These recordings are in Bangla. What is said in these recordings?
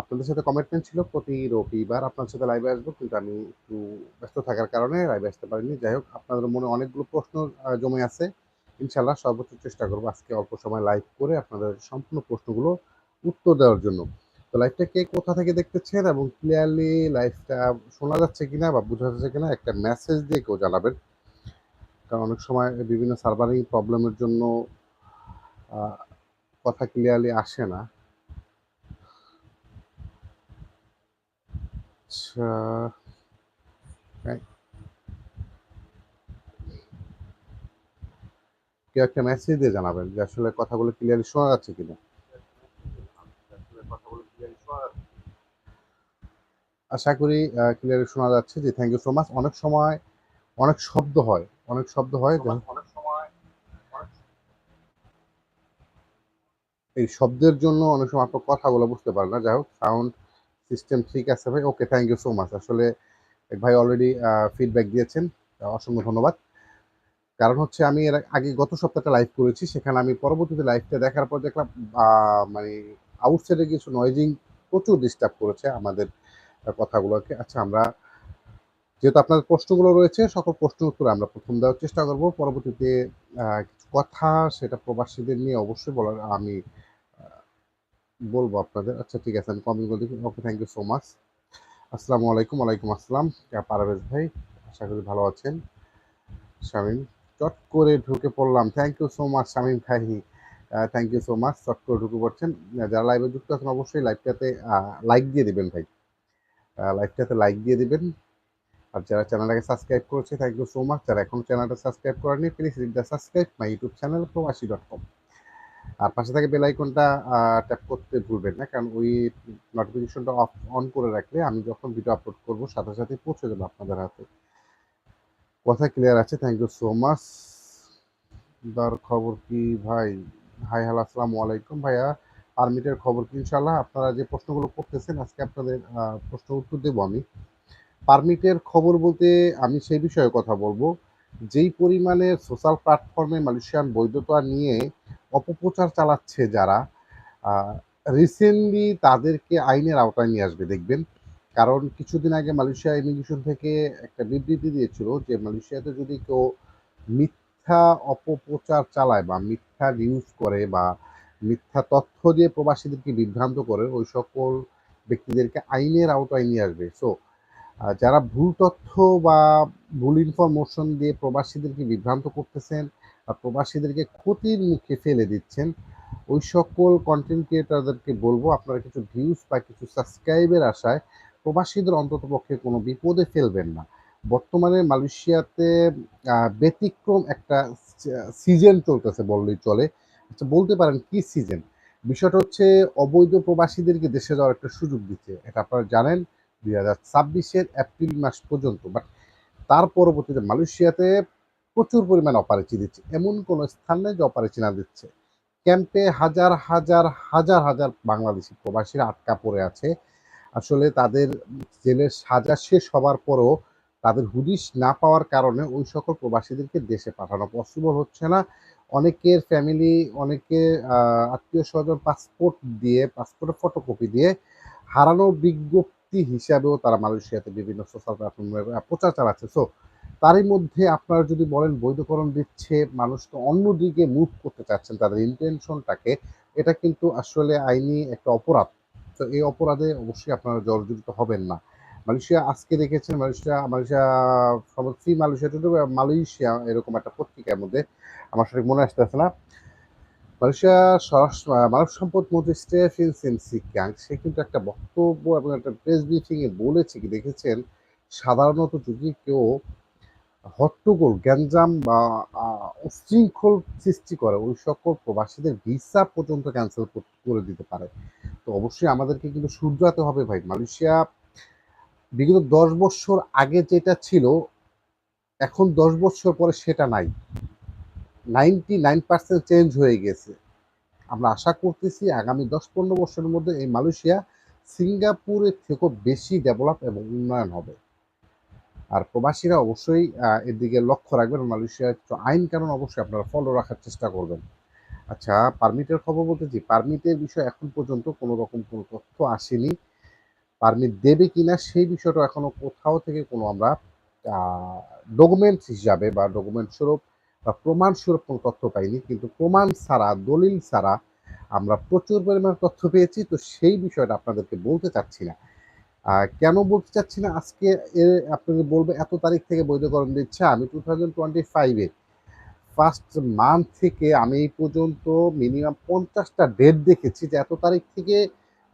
আপনাদের সাথে কমিটমেন্ট ছিল প্রতি রবিবার আপনার সাথে লাইভে আসব, কিন্তু আমি একটু ব্যস্ত থাকার কারণে লাইভে আসতে পারিনি। যাই হোক, আপনাদের মনে অনেকগুলো প্রশ্ন জমে আছে। ইনশাল্লাহ সর্বোচ্চ চেষ্টা করব আজকে অল্প সময় লাইভ করে আপনাদের সম্পূর্ণ প্রশ্নগুলো উত্তর দেওয়ার জন্য। তো লাইভটা কে কোথা থেকে দেখতেছেন এবং ক্লিয়ারলি লাইভটা শোনা যাচ্ছে কিনা বা বোঝা যাচ্ছে কিনা একটা মেসেজ দিয়ে কেউ জানাবেন। কারণ অনেক সময় বিভিন্ন সার্ভারিং প্রবলেমের জন্য কথা ক্লিয়ারলি আসে না। আচ্ছা। কেউ একটা মেসেজ দিয়ে জানাবেন যে আসলে কথাগুলো ক্লিয়ারলি শোনা যাচ্ছে কিনা। আশা করি ক্লিয়ারলি শোনা যাচ্ছে যে থ্যাংক ইউ সো মাচ অনেক সময়, অনেক শব্দ হয়, অনেক শব্দ হয় এই শব্দের জন্য অনেক সময় আপনার কথাগুলো বুঝতে পারেন না। যাই হোক সাউন্ড সিস্টেম ঠিক আছে ভাই? Okay thank you so much আসলে ভাই অলরেডি ফিডব্যাক দিয়েছেন অসংখ্য ধন্যবাদ। কারণ হচ্ছে আমি এর আগে গত সপ্তাহটা লাইভ করেছি, সেখানে আমি পরবর্তীতে লাইভটা দেখার পর দেখলাম মানে আউটসাইডে কিছু নয়েজিং প্রচুর ডিস্টার্ব করেছে আমাদের কথাগুলোকে। আচ্ছা আমরা, যেহেতু আপনাদের প্রশ্নগুলো রয়েছে, সকল প্রশ্নের উত্তর আমরা প্রথম দেওয়ার চেষ্টা করব। পরবর্তীতে কিছু কথা সেটা প্রবাসীদের নিয়ে অবশ্যই বলার, আমি বলব আপনাদের। আচ্ছা ঠিক আছে, আমি কমেন্ট করে দেখি okay thank you so much আসসালামু আলাইকুম, ওয়ালাইকুম আসসালাম। পারভেজ ভাই? আশা করি ভালো আছেন। শামিম, চট করে ঢুকে পড়লাম। Thank you so much Shamim ভাই। থ্যাংক ইউ সো মাচ চট করে ঢুকে পড়ছেন। যারা লাইভে যুক্ত আছেন, অবশ্যই লাইভটাতে লাইক দিয়ে দিবেন ভাই। লাইভটাতে লাইক দিয়ে দিবেন। আর যারা চ্যানেলটাকে সাবস্ক্রাইব করেছে থ্যাংক ইউ সো মাচ যারা এখন চ্যানেলটা সাবস্ক্রাইব করেনি please read the subscribe my YouTube channel Probashi dot com আর পাশে থাকে বেল আইকনটা ট্যাপ করতে ভুলবেন না। কারণ ওই নোটিফিকেশনটা অফ অন করে রাখলে আমি যখন ভিডিও আপলোড করব, সাথে সাথে পৌঁছে যাবে আপনাদের হাতে। কথা ক্লিয়ার আছে? থ্যাংক ইউ সো মাচ দর খবর কি ভাই? হাই হ্যালো আসসালামু আলাইকুম ভাইয়া। পারমিটের খবর কি ইনশাল্লাহ আপনারা যে প্রশ্নগুলো করতেছেন, আজকে আপনাদের প্রশ্ন উত্তর দেবো আমি। পারমিটের খবর বলতে আমি সেই বিষয়ে কথা বলব। যেই পরিমাণে সোশ্যাল প্ল্যাটফর্মে মালয়েশিয়ান বৈধতা নিয়ে অপপ্রচার চালাচ্ছে যারা রিসেন্টলি তাদেরকে আইনের আওতায় নিয়ে আসবে, দেখবেন। কারণ কিছুদিন আগে মালয়েশিয়া ইমিগ্রেশন থেকে একটা বিবৃতি দিয়েছিল যে মালয়েশিয়াতে যদি কেউ মিথ্যা অপপ্রচার চালায় বা মিথ্যা নিউজ করে বা মিথ্যা তথ্য দিয়ে প্রবাসীদেরকে বিভ্রান্ত করে, ওই সকল ব্যক্তিদেরকে আইনের আওতায় নিয়ে আসবে। সো যারা ভুল তথ্য বা ভুল ইনফরমেশন দিয়ে প্রবাসীদেরকে বিভ্রান্ত করতেছেন বা প্রবাসীদেরকে ক্ষতির মুখে ফেলে দিচ্ছেন। ওই সকল কন্টেন্ট ক্রিয়েটারদেরকে বলব, আপনারা কিছু ভিউজ বা কিছু সাবস্ক্রাইবের আশায় প্রবাসীদের অন্ততপক্ষে কোনো বিপদে ফেলবেন না। বর্তমানে মালয়েশিয়াতে ব্যতিক্রম একটা সিজন চলতেছে বললেই চলে। আচ্ছা বলতে পারেন কি সিজন বিষয়টা হচ্ছে অবৈধ প্রবাসীদেরকে দেশে যাওয়ার একটা সুযোগ দিচ্ছে। এটা আপনারা জানেন, দুই হাজার ছাব্বিশের এপ্রিল মাস পর্যন্ত। বাট তার পরবর্তীতে মালয়েশিয়াতে প্রচুর পরিমাণ অপারেচি দিচ্ছে। এমন কোনো স্থান নেই যে অপারেচি না দিচ্ছে। ক্যাম্পে হাজার হাজার হাজার হাজার বাংলাদেশি প্রবাসীরা আটকা পড়ে আছে। আসলে তাদের জেলের সাজা শেষ হবার পরেও তাদের হুদিশ না পাওয়ার কারণে ওই সকল প্রবাসীদেরকে দেশে পাঠানো পসিবল হচ্ছে না। অনেকের ফ্যামিলি অনেকে আত্মীয় স্বজন পাসপোর্ট দিয়ে পাসপোর্টের ফটোকপি দিয়ে হারানো বিজ্ঞপ্তি হিসাবেও তারা মালয়েশিয়াতে বিভিন্ন সোশ্যাল প্ল্যাটফর্মে প্রচার চালাচ্ছে। সো তারই মধ্যে আপনারা যদি বলেন বৈধকরণ দিচ্ছে, মানুষ তো অন্যদিকে মুভ করতে চাচ্ছেন, তাদের ইন্টেনশনটাকে এটা কিন্তু আসলে আইনি একটা অপরাধ। তো এই অপরাধে অবশ্যই আপনারা জর্জরিত হবেন না। মালয়েশিয়া আজকে দেখেছেন, Malaysia Malaysia free Malaysia Malaysia এরকম একটা পত্রিকার মধ্যে, আমার সঠিক মনে আসতেছে না। মালয়েশিয়া স্বরাষ্ট্র মানব সম্পদ মন্ত্রী স্টেফিন সেনসি ক্যাং সে কিন্তু একটা বক্তব্য এবং একটা প্রেস ব্রিফিংয়ে বলেছে কি, দেখেছেন, সাধারণত যদি কেউ হট্টগোল, গ্যাঞ্জাম বা উশৃঙ্খল সৃষ্টি করে। ওই সকল প্রবাসীদের ভিসা পর্যন্ত ক্যান্সেল করে দিতে পারে। তো অবশ্যই আমাদেরকে কিন্তু শুধরাতে হবে ভাই। মালয়েশিয়া বিগত দশ বছর আগে যেটা ছিল, এখন দশ বছর পরে সেটা নাই। নাইনটি নাইন পার্সেন্ট চেঞ্জ হয়ে গেছে। আমরা আশা করতেছি আগামী দশ পনেরো বছরের মধ্যে এই মালয়েশিয়া সিঙ্গাপুরের থেকেও বেশি ডেভেলপ এবং উন্নয়ন হবে। আর প্রবাসীরা অবশ্যই এর দিকে লক্ষ্য রাখবেন মালয়েশিয়ার আইন কানুন অবশ্যই আপনারা ফলো রাখার চেষ্টা করবেন আচ্ছা পারমিটের খবর বলতে জি, পারমিটের বিষয়ে এখন পর্যন্ত কোনো রকম কোনো তথ্য আসেনি। পারমিট দেবে কিনা সেই বিষয়টা এখনও কোথাও থেকে কোনো আমরা ডকুমেন্টস হিসাবে বা ডকুমেন্ট স্বরূপ বা প্রমাণ স্বরূপ কোনো তথ্য পাইনি। কিন্তু প্রমাণ ছাড়া, দলিল ছাড়া আমরা প্রচুর পরিমাণ তথ্য পেয়েছি। তো সেই বিষয়টা আপনাদেরকে বলতে চাচ্ছি না। কেন বলতে চাচ্ছি না? আজকে আপনাদের বলব এত তারিখ থেকে বৈধকরণ দিচ্ছে। আমি 2025 এ ফার্স্ট মান্থ থেকে আমি এই পর্যন্ত মিনিমাম পঞ্চাশটা ডেট দেখেছি যে এত তারিখ থেকে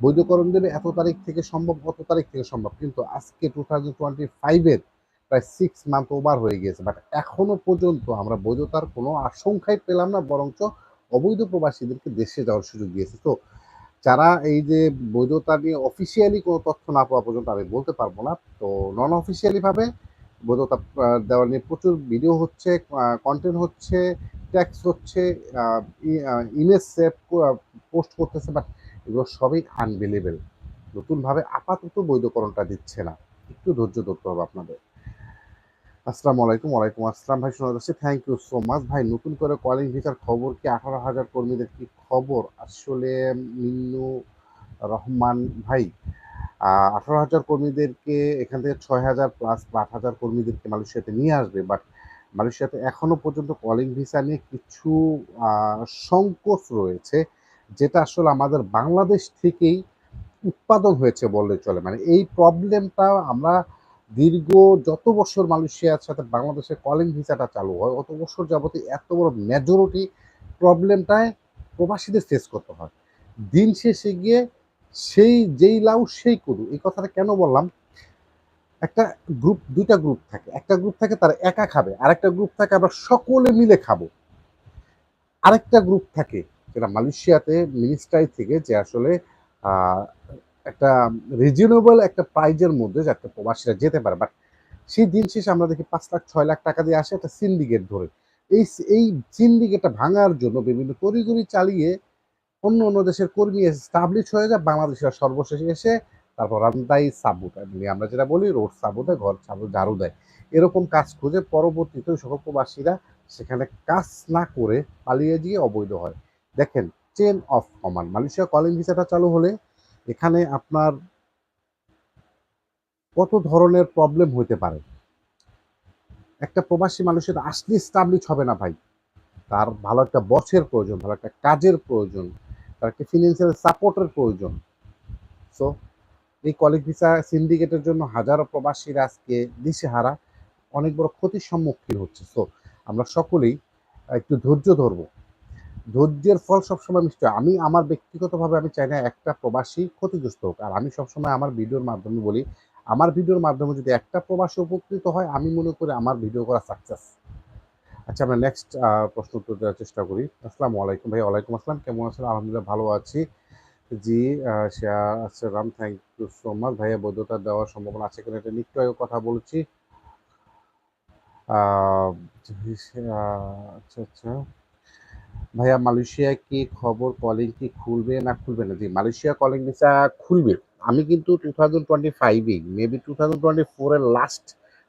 বৈধকরণ দেবে, এত তারিখ থেকে সম্ভব, অত তারিখ থেকে সম্ভব। কিন্তু আজকে টু থাউজেন্ড টোয়েন্টি ফাইভের প্রায় সিক্স মান্থ ওভার হয়ে গিয়েছে। বাট এখনও পর্যন্ত আমরা বৈধতার কোনো আশঙ্কাই পেলাম না বরঞ্চ অবৈধ প্রবাসীদেরকে দেশে যাওয়ার সুযোগ দিয়েছে। তো যারা এই যে বৈধতা নিয়ে অফিসিয়ালি কোনো তথ্য না পাওয়া পর্যন্ত আমি বলতে পারব না। তো নন অফিসিয়ালি ভাবে বৈধতা দেওয়া নিয়ে প্রচুর ভিডিও হচ্ছে, কন্টেন্ট হচ্ছে, ট্যাক্স হচ্ছে, ইমেজ সেভ পোস্ট করতেছে বাট এগুলো সবই আনবিলিভেবল। নতুনভাবে আপাতত বৈধকরণটা দিচ্ছে না। একটু ধৈর্য ধরতে হবে আপনাদের। আসসালামু আলাইকুম। ওয়ালাইকুম আসসালাম ভাই শোনা যাচ্ছে। থ্যাংক ইউ সো মাচ ভাই নতুন করে কলিং ভিসার খবর কি ১৮,০০০ কর্মীদের কি খবর? আসলে মিন্নু রহমান ভাই আঠারো হাজার কর্মীদেরকে এখান থেকে ৬,০০০ প্লাস বা ৮,০০০ কর্মীদেরকে মালয়েশিয়াতে নিয়ে আসবে। বাট মালয়েশিয়াতে এখনও পর্যন্ত কলিং ভিসা নিয়ে কিছু সংকোচ রয়েছে। যেটা আসলে আমাদের বাংলাদেশ থেকেই উৎপাদন হয়েছে বললে চলে। মানে এই প্রবলেমটা আমরা দীর্ঘ যত বছর মালয়েশিয়ার সাথে বাংলাদেশের কলিং ভিসাটা চালু হয়, অত বছর যাবতীয় এত বড় মেজরিটি প্রবলেমটায় প্রবাসীদের ফেস করতে হয়। দিন শেষে গিয়ে সেই যেই লাউ সেই কদু। এই কথাটা কেন বললাম? একটা গ্রুপ ২ টা গ্রুপ থাকে। একটা গ্রুপ থাকে তারা একা খাবে। আরেকটা গ্রুপ থাকে আমরা সকলে মিলে খাব। আরেকটা গ্রুপ থাকে যেটা মালয়েশিয়াতে মিনিস্ট্রি থেকে যে আসলে একটা রিজনেবল একটা প্রাইজের মধ্যে যাতে প্রবাসীরা যেতে পারে। বাট সেই দিন শেষে আমরা দেখি ৫ লাখ ছয় লাখ টাকা দিয়ে আসে একটা সিন্ডিকেট ধরে। এই এই সিন্ডিকেটটা ভাঙার জন্য বিভিন্ন তড়িঘড়ি চালিয়ে অন্য, অন্য দেশের কর্মী এস্টাবলিশ হয়ে যায় বাংলাদেশিরা সর্বশেষে এসে তারপর রান্দাই সাবু মানে আমরা যেটা বলি রোড সাবু দেয়, ঘর সাবু ঝাড়ু দেয়। এরকম কাজ খুঁজে পরবর্তীতে সকল প্রবাসীরা সেখানে কাজ না করে পালিয়ে গিয়ে অবৈধ হয়। দেখেন chain of command Malaysia calling ভিসাটা চালু হলে এখানে আপনার কত ধরনের প্রবলেম হইতে পারে। একটা প্রবাসী মানুষের আসলে এস্টাবলিশ হবে না ভাই। তার ভালো একটা বসের প্রয়োজন, ভালো একটা কাজের প্রয়োজন, তার একটা ফিনান্সিয়াল সাপোর্টের প্রয়োজন। সো এই কলিং ভিসা সিন্ডিকেটের জন্য হাজারো প্রবাসীরা আজকে দিশেহারা অনেক বড় ক্ষতির সম্মুখীন হচ্ছে। সো আমরা সকলেই একটু ধৈর্য ধরবো। ধৈর্যের ফল সবসময় মিষ্টি। আমি আমার ব্যক্তিগতভাবে আমি চাই না একটা প্রবাসী ক্ষতিগ্রস্ত হোক। আর আমি সবসময় আমার ভিডিওর মাধ্যমে বলি, আমার ভিডিওর মাধ্যমে যদি একটা প্রবাসী উপকৃত হয় আমি মনে করি আমার ভিডিও করা সাকসেস। আচ্ছা আমরা নেক্সট প্রশ্ন উত্তর দেওয়ার চেষ্টা করি। আসসালামু আলাইকুম ভাই। ওয়ালাইকুম আসসালাম। কেমন আছেন? আলহামদুলিল্লাহ ভালো আছি। জি আসসালাম থ্যাংক ইউ সো মাচ ভাইয়া বৈধতা দেওয়ার সম্ভাবনা আছে কিনা এটা আগে কথা বলছি আচ্ছা, আচ্ছা। ভাইয়া মালয়েশিয়া কি খবর কলিং কি খুলবে না খুলবে না? মালয়েশিয়া কলিং ভিসা খুলবে। আমি কিন্তু 2025 এই মেবি 2024 এর লাস্ট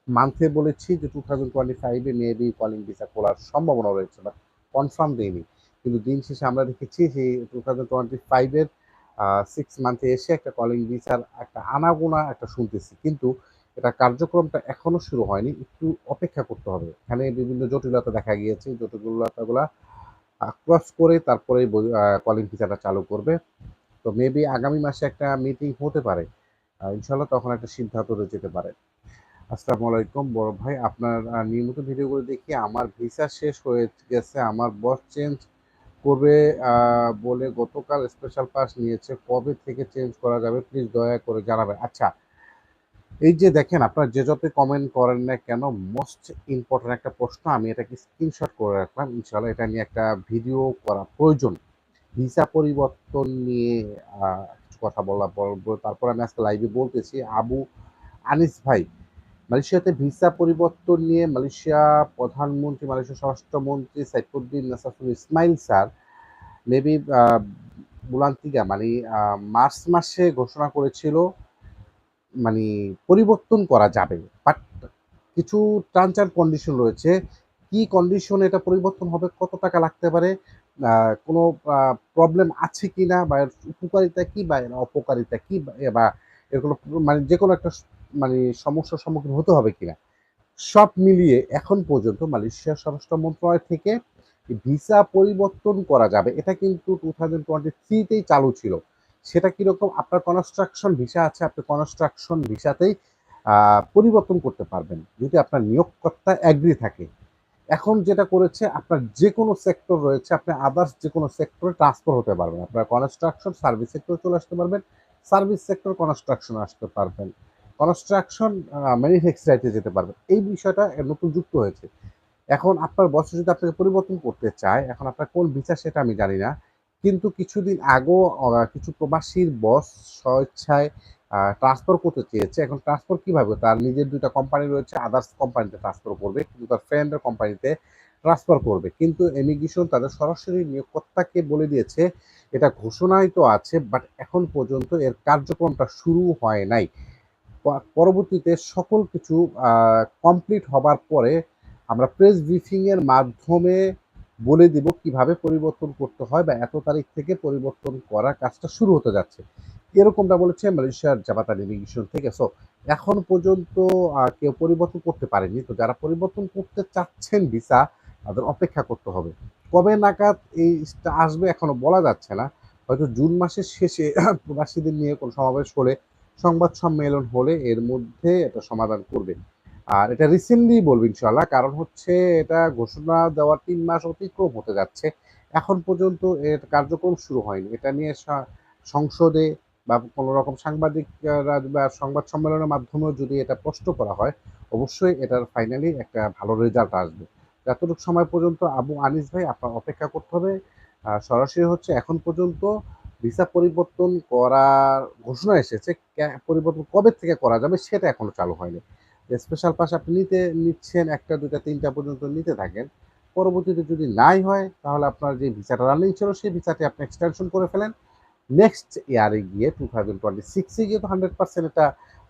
মান্থে বলেছি যে টু থাউজেন্ড টোয়েন্টি ফাইভে মেবি কলিং ভিসা খোলার সম্ভাবনা রয়েছে বাট কনফার্ম দেইনি। কিন্তু দিন শেষে আমরা দেখেছি যে 2025 এর, আ 6 মান্থে এসে একটা কলিং ভিসার একটা আনাগোনা একটা শুনতেছি। কিন্তু এটা কার্যক্রমটা এখনও শুরু হয়নি। একটু অপেক্ষা করতে হবে। এখানে বিভিন্ন জটিলতা দেখা গিয়েছে। জটিলতাগুলা ক্রস করে তারপরে কলিং ভিসাটা চালু করবে। তো মেবি আগামী মাসে একটা মিটিং হতে পারে। ইনশাল্লাহ তখন একটা সিদ্ধান্ত হয়ে যেতে পারে। আসসালামু আলাইকুম, বড় ভাই আপনার নিয়মিত ভিডিওগুলো দেখি, আমার ভিসা শেষ হয়ে গেছে। আমার বস চেঞ্জ করবে বলে গতকাল স্পেশাল পাস নিয়েছে। কবে থেকে চেঞ্জ করা যাবে প্লিজ দয়া করে জানাবেন। আচ্ছা এই যে দেখেন আপনারা যে যতই কমেন্ট করেন না কেন মোস্ট ইম্পোর্টেন্ট একটা প্রশ্ন আমি এটাকে স্ক্রিনশট করে রাখলাম। ইনশাআল্লাহ এটা নিয়ে একটা ভিডিও করা প্রয়োজন। ভিসা পরিবর্তন নিয়ে কথা বলা বলব। তারপর আমি আজকে লাইভে বলতেছি আবু আনিস ভাই মালয়েশিয়াতে ভিসা পরিবর্তন নিয়ে মালয়েশিয়া প্রধানমন্ত্রী, মালয়েশিয়ার স্বরাষ্ট্রমন্ত্রী সাইফুদ্দিন নাসাফুল ইসমাইল স্যার মেবি বুলান্তিকা মানে মার্চ মাসে ঘোষণা করেছিল মানে পরিবর্তন করা যাবে। বাট কিছু টার্মস অ্যান্ড কন্ডিশন রয়েছে। কি কন্ডিশনে এটা পরিবর্তন হবে, কত টাকা লাগতে পারে, কোনো প্রবলেম আছে কি না বা উপকারিতা কি বা অপকারিতা কি বা এর কোনো মানে যেকোনো একটা মানে সমস্যার সম্মুখীন হতে হবে কিনা? সব মিলিয়ে এখন পর্যন্ত মালয়েশিয়ার স্বরাষ্ট্র মন্ত্রণালয় থেকে ভিসা পরিবর্তন করা যাবে। এটা কিন্তু টু থাউজেন্ড টোয়েন্টি থ্রিতেই চালু ছিল। সেটা কীরকম? আপনার কনস্ট্রাকশন ভিসা আছে, আপনি কনস্ট্রাকশন ভিসাতেই পরিবর্তন করতে পারবেন। যদি আপনার নিয়োগকর্তা অ্যাগ্রি থাকে। এখন যেটা করেছে আপনার যে কোনো সেক্টর রয়েছে, আপনি আদার্স যে কোনো সেক্টরে ট্রান্সফার হতে পারবেন। আপনার কনস্ট্রাকশন সার্ভিস সেক্টরে চলে আসতে পারবেন। সার্ভিস সেক্টর কনস্ট্রাকশন আসতে পারবেন। কনস্ট্রাকশন ম্যানুফ্যাকচারিতে যেতে পারবেন। এই বিষয়টা নতুন যুক্ত হয়েছে। এখন আপনার বস যদি আপনাকে পরিবর্তন করতে চায়, এখন আপনার কোন ভিসা সেটা আমি জানি না। কিন্তু কিছুদিন আগেও কিছু প্রবাসীর বস স্বইচ্ছায় আ ট্রান্সফার করতে চেয়েছে। এখন ট্রান্সফার কীভাবে? তার নিজের ২ টা কোম্পানি রয়েছে, আদার্স কোম্পানিতে ট্রান্সফার করবে। কিন্তু তার ফ্রেন্ডের কোম্পানিতে ট্রান্সফার করবে। কিন্তু ইমিগ্রেশন তাদের সরাসরি নিয়োগকর্তাকে বলে দিয়েছে, এটা ঘোষণায় তো আছে বাট এখন পর্যন্ত এর কার্যক্রমটা শুরু হয় নাই। পরবর্তীতে সকল কিছু কমপ্লিট হবার পরে আমরা প্রেস ব্রিফিংয়ের মাধ্যমে বলে দিব কীভাবে পরিবর্তন করতে হয় বা এত তারিখ থেকে পরিবর্তন করা কাজটা শুরু হতে যাচ্ছে। এরকমটা বলেছে মালয়েশিয়ার জাবাতা ইমিগ্রেশন থেকে। সো এখন পর্যন্ত কেউ পরিবর্তন করতে পারেনি। তো যারা পরিবর্তন করতে চাচ্ছেন ভিসা, তাদের অপেক্ষা করতে হবে। কবে নাগাদ এইটা আসবে এখনও বলা যাচ্ছে না। হয়তো জুন মাসের শেষে প্রবাসীদের নিয়ে কোনো সমাবেশ হলে, সংবাদ সম্মেলন হলে এর মধ্যে এটা সমাধান করবে। আর এটা রিসেন্টলি বলবে ইনশাআল্লাহ। কারণ হচ্ছে এটা ঘোষণা দেওয়ার তিন মাস অতিক্রম হতে যাচ্ছে। এখন পর্যন্ত এর কার্যক্রম শুরু হয়নি। এটা নিয়ে সংসদে বা কোনো রকম সাংবাদিকরা বা সংবাদ সম্মেলনের মাধ্যমেও যদি এটা প্রশ্ন করা হয়, অবশ্যই এটার ফাইনালি একটা ভালো রেজাল্ট আসবে। যতটুকু সময় পর্যন্ত আবু আনিস ভাই আপনার অপেক্ষা করতে হবে। সরাসরি হচ্ছে এখন পর্যন্ত ভিসা পরিবর্তন করার ঘোষণা এসেছে। পরিবর্তন কবে থেকে করা যাবে সেটা এখনও চালু হয়নি। স্পেশাল পাস আপনি নিতে নিচ্ছেন ১ টা ২ টা ৩ টা পর্যন্ত নিতে থাকেন। পরবর্তীতে যদি নাই হয় তাহলে আপনার যে ভিসাটা রানিং ছিল সেই ভিসাটি আপনি এক্সটেনশন করে ফেলেন। নেক্সট ইয়ারে গিয়ে টু থাউজেন্ড টোয়েন্টি সিক্সে গিয়ে তো 100% এটা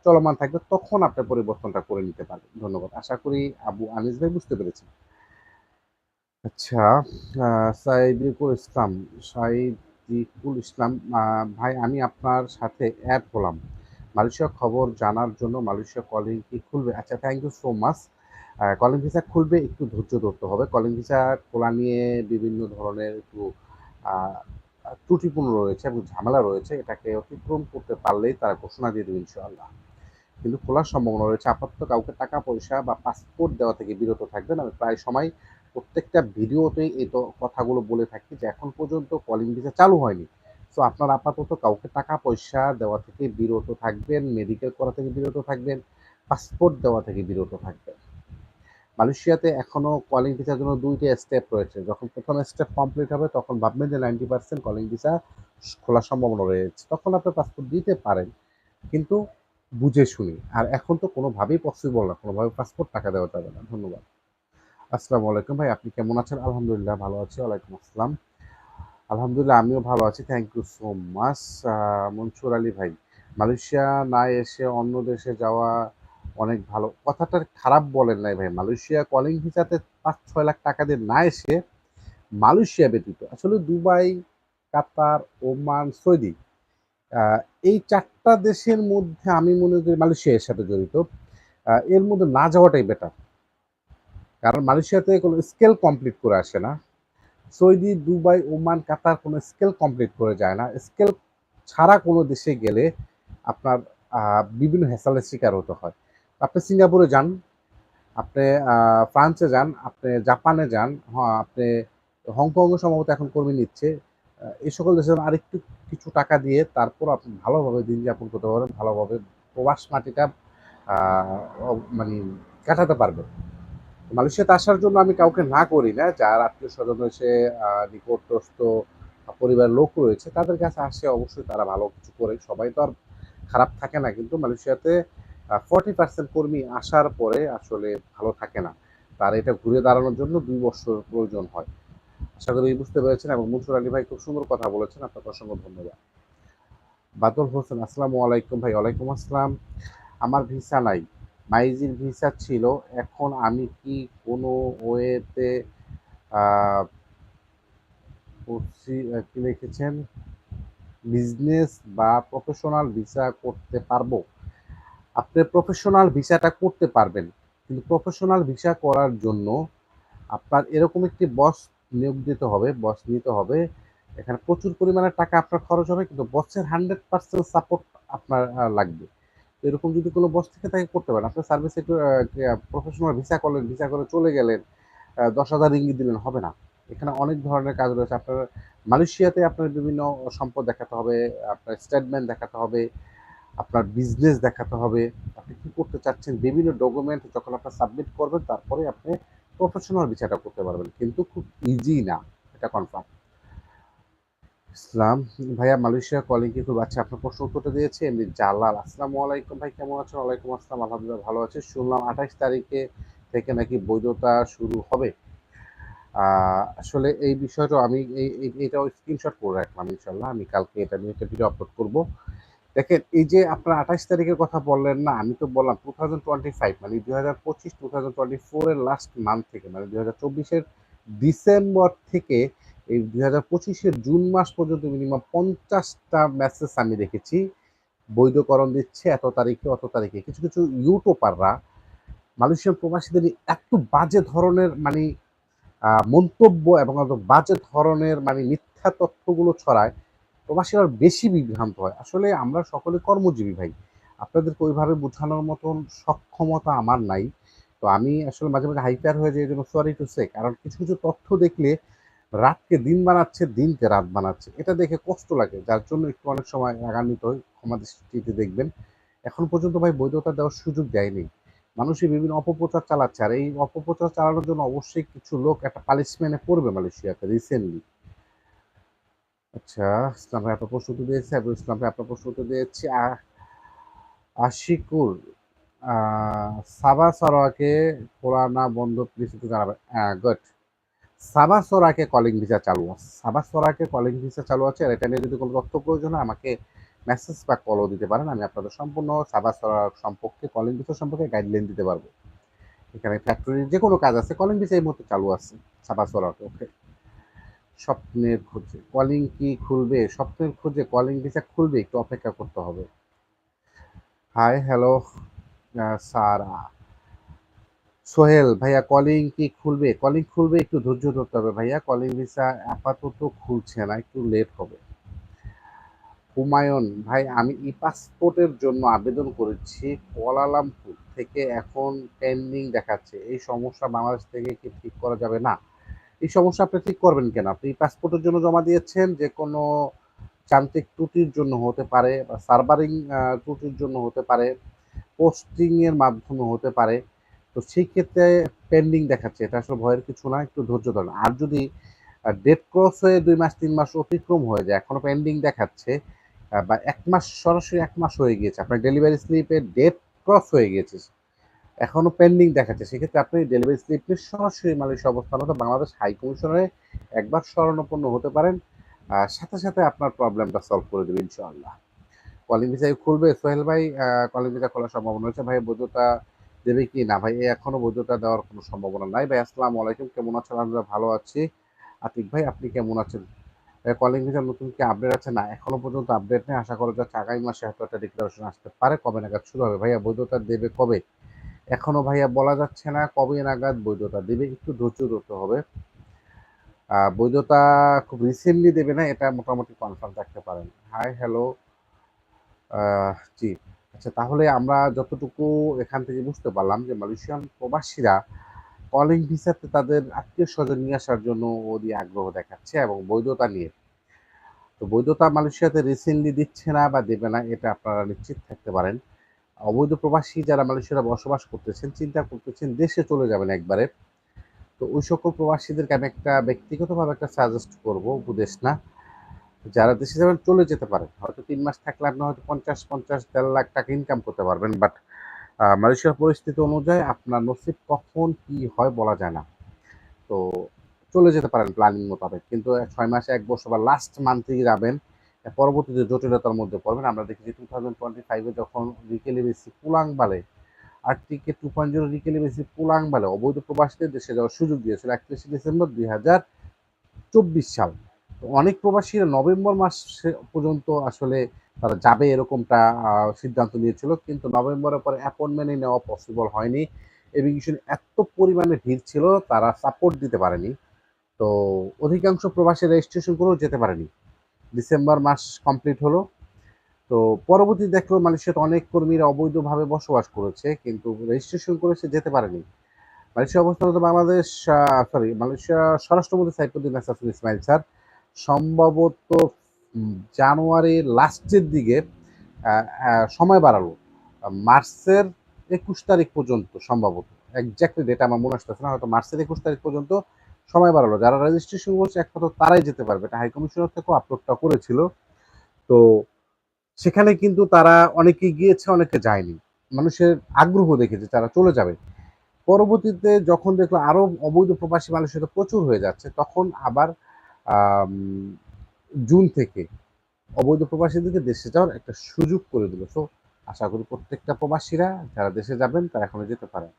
চলমান থাকবে। তখন আপনি পরিবর্তনটা করে নিতে পারবেন। ধন্যবাদ। আশা করি আবু আনিস ভাই বুঝতে পেরেছেন। আচ্ছা, সাইদিকুল ইসলাম, সাইদিকুল ইসলাম ভাই আমি আপনার সাথে অ্যাড হলাম। মালয়েশিয়ার খবর জানার জন্য মালয়েশিয়া কলিং কি খুলবে? আচ্ছা thank you so much. Calling visa খুলবে, একটু ধৈর্য ধরতে হবে। কলিং ভিসা খোলা নিয়ে বিভিন্ন ধরনের একটু ত্রুটিপূর্ণ রয়েছে এবং ঝামেলা রয়েছে। এটাকে অতিক্রম করতে পারলেই তারা ঘোষণা দিয়ে দেবে ইনশাআল্লাহ। কিন্তু খোলার সম্ভাবনা রয়েছে। আপাতত কাউকে টাকা, পয়সা বা পাসপোর্ট দেওয়া থেকে বিরত থাকবেন। আমি প্রায় সময় প্রত্যেকটা ভিডিওতেই এই কথাগুলো বলে থাকি যে এখন পর্যন্ত কলিং ভিসা চালু হয়নি। সো আপনারা আপাতত কাউকে টাকা পয়সা দেওয়া থেকে বিরত থাকবেন, মেডিকেল করা থেকে বিরত থাকবেন, পাসপোর্ট দেওয়া থেকে বিরত থাকবেন। মালয়েশিয়াতে এখনও কলিং ভিসার জন্য ২ টা স্টেপ রয়েছে। যখন ১ম স্টেপ কমপ্লিট হবে তখন ভাববেন যে 90% কলিং ভিসা খোলার সম্ভাবনা রয়েছে। তখন আপনি পাসপোর্ট দিতে পারেন। কিন্তু বুঝে শুনি আর এখন তো কোনোভাবেই পসিবল না। কোনোভাবে পাসপোর্ট টাকা দেওয়া যাবে না। ধন্যবাদ। আসসালামু আলাইকুম ভাই আপনি কেমন আছেন? আলহামদুলিল্লাহ ভালো আছি। ওয়ালাইকুম আসসালাম। আলহামদুলিল্লাহ আমিও ভালো আছি। Thank you so much. Monsur Ali ভাই, মালয়েশিয়া না এসে অন্য দেশে যাওয়া অনেক ভালো। কথাটা খারাপ বলেন নাই ভাই। মালয়েশিয়া কলিং ভিসাতে ৫-৬ লাখ টাকা দিয়ে না এসে মালয়েশিয়া ব্যতীত আসলে দুবাই, কাতার, ওমান, সৌদি এই চারটা দেশের মধ্যে আমি মনে করি মালয়েশিয়া এর সাথে জড়িত। এর মধ্যে না যাওয়াটাই বেটার। কারণ মালয়েশিয়াতে কোনো স্কেল কমপ্লিট করে আসে না। সৌদি, দুবাই, ওমান, কাতার কোনো স্কেল কমপ্লিট করে যায় না। স্কেল ছাড়া কোনো দেশে গেলে আপনার বিভিন্ন হেসালের শিকার হতে হয়। আপনি সিঙ্গাপুরে যান, আপনি ফ্রান্সে যান, আপনি জাপানে যান, হ্যাঁ আপনি হংকংও সম্ভবত এখন কর্মী নিচ্ছে। এই সকল দেশে আরেকটু কিছু টাকা দিয়ে তারপর আপনি ভালোভাবে দিন যাপন করতে পারবেন। ভালোভাবে প্রবাস মাটিটা মানে কাটাতে পারবেন। মালয়েশিয়াতে আসার জন্য আমি কাউকে না করি না। যার আত্মীয় স্বজন রয়েছে, নিকটস্থ আ পরিবারের লোক রয়েছে, তাদের কাছে আসে অবশ্যই তারা ভালো কিছু করে। সবাই তো আর খারাপ থাকে না। কিন্তু মালয়েশিয়াতে ফর্টি পার্সেন্ট কর্মী আসার পরে আসলে ভালো থাকে না। তার এটা ঘুরে দাঁড়ানোর জন্য দুই বছর প্রয়োজন হয়। আশা করি বুঝতে পেরেছেন এবং মনসুর আলী ভাই খুব সুন্দর কথা বলেছেন। আপনাকে অসংখ্য ধন্যবাদ। বাদল হোসেন, আসসালামু আলাইকুম ভাই। ওয়ালাইকুম আসসালাম। আমার ভিসা নাই। মাইজির ভিসা ছিল। এখন আমি কি কোনো ওয়েতে কি লিখেছেন? বিজনেস বা প্রফেশনাল ভিসা করতে পারব। আপনি প্রফেশনাল ভিসাটা করতে পারবেন, কিন্তু প্রফেশনাল ভিসা করার জন্য আপনার এরকম একটি বস নিয়োগ দিতে হবে, বস নিতে হবে। এখানে প্রচুর পরিমাণে টাকা আপনার খরচ হবে, কিন্তু বসের হান্ড্রেড পার্সেন্ট সাপোর্ট আপনার লাগবে। এরকম যদি কোনো বস থেকে তাকে করতে পারেন, আপনার সার্ভিস প্রফেশনাল ভিসা করলেন ভিসা করে চলে গেলেন দশ হাজার রিঙ্গি দিলেন, হবে না। এখানে অনেক ধরনের কাজ রয়েছে। আপনার মালয়েশিয়াতে আপনার বিভিন্ন সম্পদ দেখাতে হবে, আপনার স্টেটমেন্ট দেখাতে হবে, আপনার বিজনেস দেখাতে হবে। আপনি কি করতে চাচ্ছেন? বিভিন্ন ডকুমেন্ট যখন আপনার সাবমিট করবেন, তারপরে আপনি প্রফেশনাল বিচারটা করতে পারবেন। কিন্তু খুব ইজি না, এটা কনফার্ম ইসলাম, ভাইয়া মালয়েশিয়া কলিং কি খুব আচ্ছা আপনার প্রশ্ন উত্তরটা দিয়েছে, এমনি জালাল, আসসালামু আলাইকুম, ভাই কেমন আছেন? ওয়ালাইকুম আসসালাম, আলহামদুলিল্লাহ ভালো আছে। শুনলাম আঠাশ তারিখে থেকে নাকি বৈধতা শুরু হবে। আসলে এই বিষয়টা আমি এটাও স্ক্রিনশট করে রাখলাম ইনশাল্লাহ আমি কালকে এটা নিয়ে একটা ভিডিও আপলোড করব। দেখেন, এই যে আপনার আঠাশ তারিখের কথা বললেন না, আমি তো বললাম টু থাউজেন্ড টোয়েন্টি ফাইভ মানে দুই হাজার পঁচিশ টু থাউজেন্ড টোয়েন্টি ফোরের লাস্ট মান্থ থেকে মানে দুই হাজার চব্বিশের ডিসেম্বর থেকে এই দুই হাজার পঁচিশের জুন মাস পর্যন্ত মিনিমাম পঞ্চাশটা মেসেজ আমি দেখেছি। বৈধকরণ দিচ্ছে এত তারিখে, অত তারিখে। কিছু কিছু ইউটিউবাররা মালয়েশিয়ান প্রবাসীদের এত বাজে ধরনের মানে মন্তব্য এবং এত বাজে ধরনের মানে মিথ্যা তথ্যগুলো ছড়ায়, প্রবাসীরা বেশি বিভ্রান্ত হয়। আসলে আমরা সকলে কর্মজীবী ভাই। আপনাদেরকে ওইভাবে বোঝানোর মতন সক্ষমতা আমার নাই। তো আমি আসলে মাঝে মাঝে হাইপার হয়ে যাই জন্য সরি টু সে কারণ কিছু কিছু তথ্য দেখলে রাতকে দিন বানাচ্ছে, দিনকে রাত বানাচ্ছে। এটা দেখে কষ্ট লাগে, যার জন্য একটু অনেক সময় রাগান্বিত হই। ক্ষমা দৃষ্টিতে দেখবেন। এখন পর্যন্ত ভাই বৈধতা দেওয়ার সুযোগ দেয়নি। মানুষই বিভিন্ন অপপ্রচার চালাচ্ছে। আর এই অপপ্রচার চালানোর জন্য অবশ্যই কিছু লোক একটা পালিশমেন্টে পড়বে মালয়েশিয়াতে রিসেন্টলি আচ্ছা ইসলাম ভাই আপনার প্রশ্ন দিয়েছে এবং ইসলাম ভাই আপনার প্রশ্ন দিয়েছি। আশিকুর সাবা সরাকে খোলানা বন্ধ প্লিজ একটু জানাবেন। গুড সাবা সরাকে কলিং ভিসা চালু আছে। সাবা কলিং ভিসা চালু আছে, আর এটা নিয়ে যদি কোনো তথ্য প্রয়োজন হয়, আমাকে মেসেজ বা কলও দিতে পারেন, আমি আপনাদের সম্পূর্ণ সাবা সরা সম্পর্কে কলিং ভিসা সম্পর্কে গাইডলাইন দিতে পারব। এখানে ফ্যাক্টরির যে কোনো কাজ আছে কলিং ভিসা এই মুহূর্তে চালু আছে, সাবা সরাকে ওকে স্বপ্নের খোঁজে কলিং কি খুলবে, স্বপ্নের খোঁজে কলিং ভিসা খুলবে, একটু অপেক্ষা করতে হবে। হাই হ্যালো সারা। সোহেল, ভাইয়া কলিং কি খুলবে? কলিং খুলবে, একটু ধৈর্য ধরতে হবে ভাইয়া। কলিং ভিসা আপাতত খুলছে না, একটু লেট হবে। হুমায়ুন, ভাই, আমি ই পাসপোর্টের জন্য আবেদন করেছি কুয়ালালামপুর থেকে এখন পেন্ডিং দেখাচ্ছে। এই সমস্যা বাংলাদেশ থেকে কি ঠিক করা যাবে না? এই সমস্যা আপনি ঠিক করবেন কেন? আপনি ই পাসপোর্টের জন্য জমা দিয়েছেন যে কোনো যান্ত্রিক ত্রুটির জন্য হতে পারে বা সার্ভারিং ত্রুটির জন্য হতে পারে পোস্টিংয়ের মাধ্যমে হতে পারে। তো সেই ক্ষেত্রে পেন্ডিং দেখাচ্ছে। এটা আসলে ভয়ের কিছু না, একটু ধৈর্য ধরেন। আর যদি ডেট ক্রস হয়ে দুই মাস, তিন মাস অতিক্রম হয়ে যায়, এখনও পেন্ডিং দেখাচ্ছে বা এক মাস, সরাসরি এক মাস হয়ে গিয়েছে। আপনার ডেলিভারি স্লিপে ডেট ক্রস হয়ে গিয়েছে, এখনও পেন্ডিং দেখাচ্ছে। সেক্ষেত্রে আপনি ডেলিভারি স্লিপ নিয়ে সরাসরি মালয়েশিয়া অবস্থানত বাংলাদেশ হাই কমিশনারে একবার স্মরণাপন্ন হতে পারেন সাথে সাথে আপনার প্রবলেমটা সলভ করে দেবে ইনশাআল্লাহ। কলিং ভিসা খুলবে সোহেল ভাই কলিং ভিসা খোলার সম্ভাবনা রয়েছে। ভাই বৈধতা দেবে কি? না ভাই এখনও বৈধতা দেওয়ার কোনো সম্ভাবনা নাই। ভাই, আসসালামু আলাইকুম। কেমন আছেন? আমরা ভালো আছি। আতিক ভাই, আপনি কেমন আছেন? কলিং ভিসার নতুন কি আপডেট আছে? না, এখনও পর্যন্ত আপডেট নেই। আশা করা যাচ্ছে আগামী মাসে হয়তো একটা ডিক্লারেশন আসতে পারে। কবে নাগাদ শুরু হবে? ভাইয়া, বৈধতা দেবে কবে? এখনও ভাইয়া বলা যাচ্ছে না কবে নাগাদ বৈধতা দেবে। একটু ধৈর্য ধরতে হবে। বৈধতা খুব রিসেন্টলি দেবে না, এটা মোটামুটি কনফার্ম থাকতে পারেন। হাই হ্যালো জি। আচ্ছা তাহলে আমরা যতটুকু এখান থেকে বুঝতে পারলাম যে মালয়েশিয়ান প্রবাসীরা কলিং ভিসাতে তাদের আত্মীয় স্বজন নিয়ে আসার জন্য ওদি আগ্রহ দেখাচ্ছে এবং বৈধতা নিয়ে। তো বৈধতা মালয়েশিয়াতে রিসেন্টলি দিচ্ছে না বা দেবে না, এটা আপনারা নিশ্চিত থাকতে পারেন। অবৈধ প্রবাসী যারা মালয়েশিয়ারা বসবাস করতেছেন, চিন্তা করতেছেন দেশে চলে যাবেন একবারে। তো ওই সকল প্রবাসীদেরকে আমি একটা ব্যক্তিগতভাবে একটা সাজেস্ট করব, উপদেশ না। যারা দেশে যাবেন চলে যেতে পারেন। হয়তো তিন মাস থাকলে আপনি হয়তো পঞ্চাশ পঞ্চাশ, দেড় লাখ টাকা ইনকাম করতে পারবেন। বাট মালয়েশিয়ার পরিস্থিতি অনুযায়ী আপনার নসিব কখন, কি হয় বলা যায় না। তো চলে যেতে পারেন প্ল্যানিং মোতাবেক। কিন্তু ছয় মাসে, এক বছর বা লাস্ট মান্থে যাবেন পরবর্তীতে জটিলতার মধ্যে পড়বেন। আমরা দেখেছি টু থাউজেন্ড টোয়েন্টি ফাইভে যখন রিকেলি বেশি পুলাং বালে আরটিকে টু পয়েন্ট জিরো রিকেলি বেশি পুলাং বালে অবৈধ প্রবাসীদের দেশে যাওয়ার সুযোগ দিয়েছিল একত্রিশে ডিসেম্বর দুই হাজার চব্বিশ সাল। অনেক প্রবাসীরা নভেম্বর মাস পর্যন্ত আসলে তারা যাবে এরকমটা সিদ্ধান্ত নিয়েছিল। কিন্তু নভেম্বরের পরে অ্যাপয়েন্টমেন্টে নেওয়া পসিবল হয়নি এভিগেশন এত পরিমাণে ভিড় ছিল, তারা সাপোর্ট দিতে পারেনি। তো অধিকাংশ প্রবাসী রেজিস্ট্রেশন করেও যেতে পারেনি। ডিসেম্বর মাস কমপ্লিট হলো। তো পরবর্তী দেখল মালয়েশিয়াতে অনেক কর্মীরা অবৈধভাবে বসবাস করেছে, কিন্তু রেজিস্ট্রেশন করেছে যেতে পারেনি। মালয়েশিয়া অবস্থানত বাংলাদেশ সরি মালয়েশিয়া স্বরাষ্ট্রমন্ত্রী সাইফুদ্দিন আসাদুল ইসমাইল স্যার। সম্ভবত উম, জানুয়ারির লাস্টের দিকে সময় বাড়ালো। মার্চের একুশ তারিখ পর্যন্ত সম্ভবত। একজ্যাক্টলি ডেটা আমার মনে আসতেছে না হয়তো মার্চের একুশ তারিখ পর্যন্ত সময় বাড়ালো। যারা রেজিস্ট্রেশন করছে একমাত্র তারাই যেতে পারবে। এটা হাই কমিশনার থেকেও আপলোডটা করেছিল। তো সেখানে কিন্তু তারা অনেকে গিয়েছে অনেকে যায়নি। মানুষের আগ্রহ দেখেছে তারা চলে যাবে। পরবর্তীতে যখন দেখল আরও অবৈধ প্রবাসী মানুষের প্রচুর হয়ে যাচ্ছে তখন আবার জুন থেকে অবৈধ প্রবাসীদেরকে দেশে যাওয়ার একটা সুযোগ করে দিল। সো আশা করি প্রত্যেকটা প্রবাসীরা, যারা দেশে যাবেন, তারা এখনও যেতে পারেন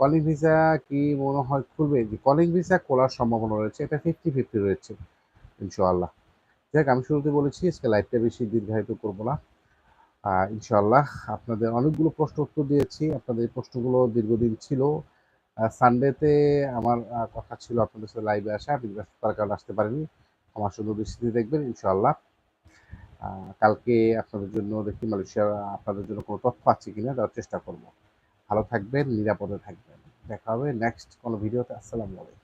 কলিং ভিসা কি মনে হয় খুলবে? যে কলিং ভিসা খোলার সম্ভাবনা রয়েছে। এটা ফিফটি ফিফটি রয়েছে, ইনশাআল্লাহ। দেখ আমি শুরুতে বলেছি, আজকে লাইভটা বেশি দীর্ঘায়িত করব না। ইনশাআল্লাহ আপনাদের অনেকগুলো প্রশ্ন উত্তর দিয়েছি। আপনাদের প্রশ্নগুলো দীর্ঘদিন ছিল। সানডেতে আমার কথা ছিল আপনাদের সাথে লাইভে আসা, আপনি ব্যস্ততার কারণে আসতে পারেনি আমার শুধু দৃষ্টিতে দেখবেন ইনশাল্লাহ কালকে আপনাদের জন্য দেখি মালয়েশিয়া আপনাদের জন্য কোনো তথ্য আছে কিনা, দেওয়ার চেষ্টা করব। ভালো থাকবেন, নিরাপদে থাকবেন। দেখা হবে নেক্সট কোনো ভিডিওতে আসসালামু আলাইকুম।